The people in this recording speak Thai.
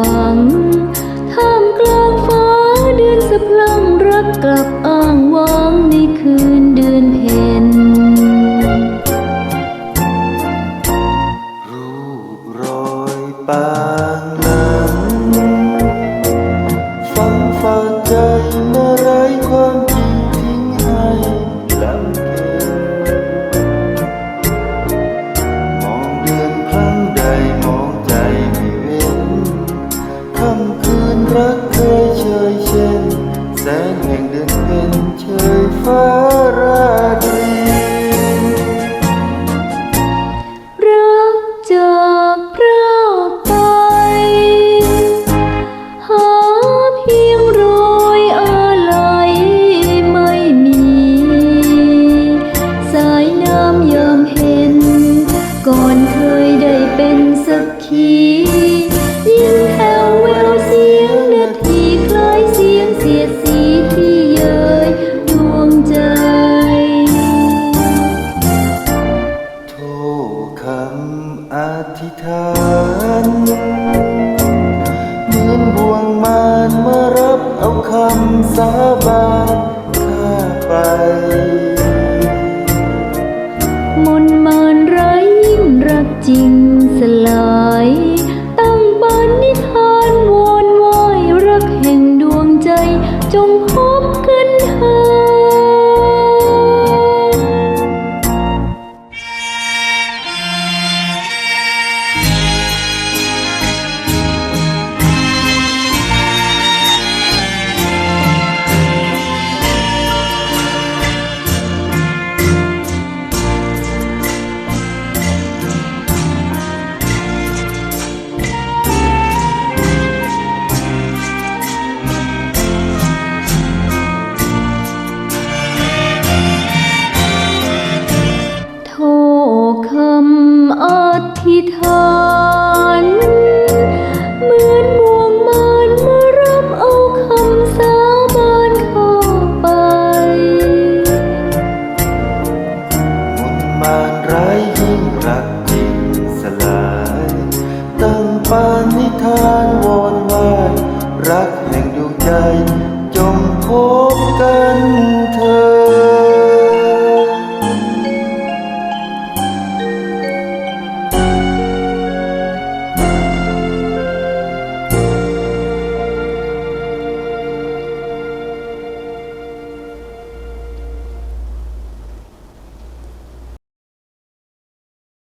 ฝัง รักเคยเชยเช่นแสงแห่งเดือนเพ็ญเชยฟ้าราตรีรักจากพรากไป หาเพียงรอยอาลัยไม่มี สายน้ำยามเห็น ก่อนเคยได้เป็นสักขี ธิษฐานเหมือนบ่วงมารมารับเอาคำสาบานข้าไป มนต์มานไร้ยิ่งรักจริงส คำอธิษฐานเหมือนบ่วงมารมารับเอาคำสาบานเข้าไปมนต์มารร้ายยิ่งรักจริงสลาย ตั้งปานิทานวอนไหวรักแห่งดวงใจ